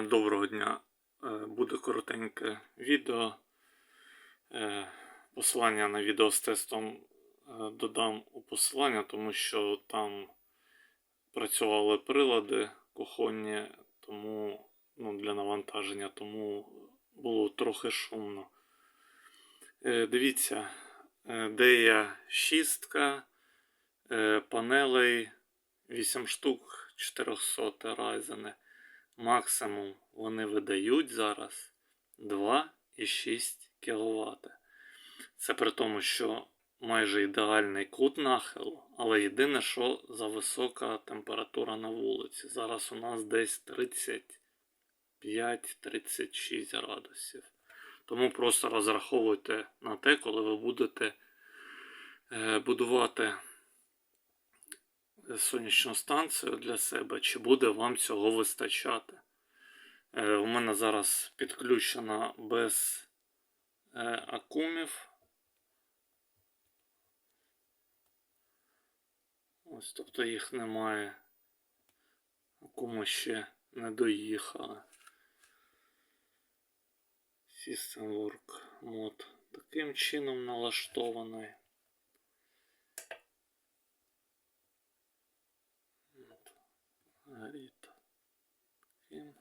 Доброго дня. Е, Буде коротеньке відео. Е, Посилання на відео з тестом е, додам у посилання, тому що там працювали прилади кухонні, тому ну, для навантаження, тому було трохи шумно. Дивіться, де є шістка панелей 8 штук 400 Ryzen. Максимум вони видають зараз 2,6 кВт. Це при тому, що майже ідеальний кут нахилу, але єдине, що за висока температура на вулиці. Зараз у нас десь 35-36 градусів. Тому просто розраховуйте на те, коли ви будете е, будувати сонячну станцію для себе, чи буде вам цього вистачати. Е, У мене зараз підключена без е, акумів. Ось, тобто їх немає. Акуми ще не доїхали. System Work мод таким чином налаштований. От, Горить. Таким.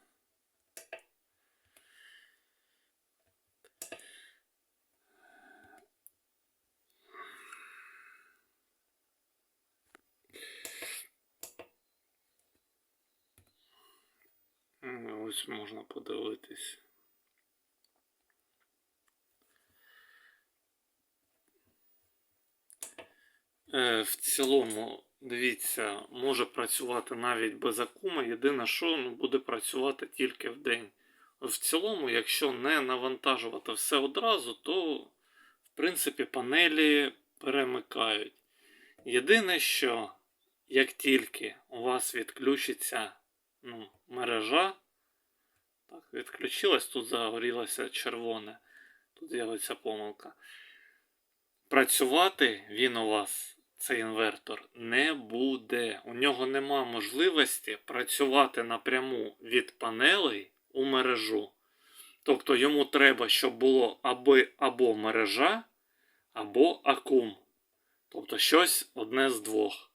М, Ось можна подивитись. Е, В цілому, дивіться, може працювати навіть без акума. Єдине, що ну, буде працювати тільки в день. В цілому, якщо не навантажувати все одразу, то в принципі панелі перемикають. Єдине, що як тільки у вас відключиться ну, мережа, так, відключилась, тут загорілося червоне, тут з'явиться помилка. Працювати він у вас, цей інвертор, не буде. У нього нема можливості працювати напряму від панелей у мережу. Тобто йому треба, щоб було аби, або мережа, або акум. Тобто щось одне з двох.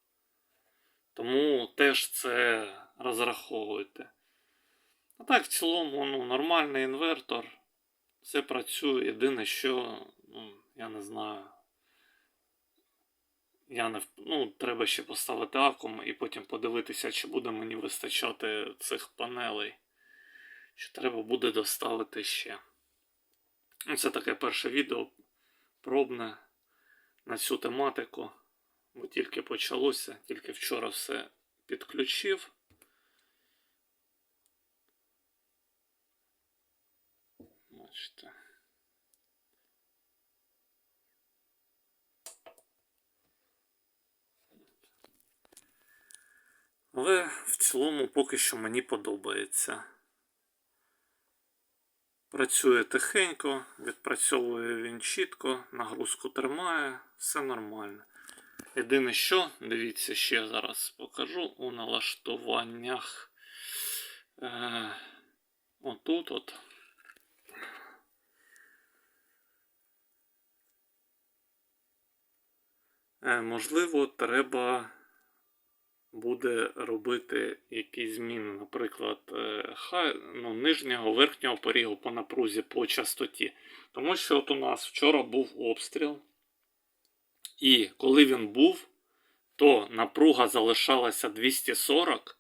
Тому теж це розраховуйте. А так, в цілому, ну, нормальний інвертор. Все працює. Єдине, що, ну, я не знаю. Я не, ну, треба ще поставити акум і потім подивитися, чи буде мені вистачати цих панелей. Чи треба буде доставити ще. Ну, Це таке перше відео пробне на цю тематику. Бо тільки почалося, тільки вчора все підключив. Бачите. Але в цілому поки що мені подобається. Працює тихенько, відпрацьовує він чітко, нагрузку тримає, все нормально. Єдине що, дивіться, ще зараз покажу у налаштуваннях. Е, отут от. Е, можливо, треба буде робити якісь зміни, наприклад, е, хай, ну, нижнього верхнього порігу по напрузі по частоті. Тому що от у нас вчора був обстріл. І коли він був, то напруга залишалася 240,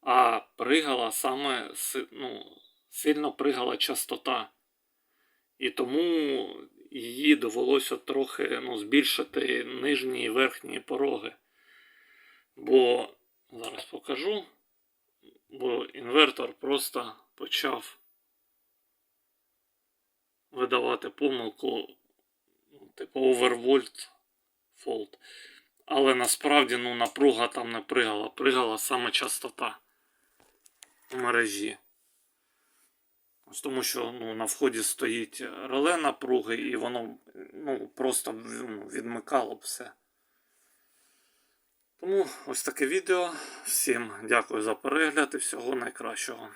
а пригала саме ну, сильно пригала частота. І тому її довелося трохи ну, збільшити нижні і верхні пороги. Бо зараз покажу. Бо інвертор просто почав видавати помилку, ну, типу overvolt fault. Але насправді ну, напруга там не пригала. Пригала саме частота у мережі. Тому що ну, на вході стоїть реле напруги, і воно ну, просто відмикало б все. Тому ось таке відео. Всім дякую за перегляд і всього найкращого.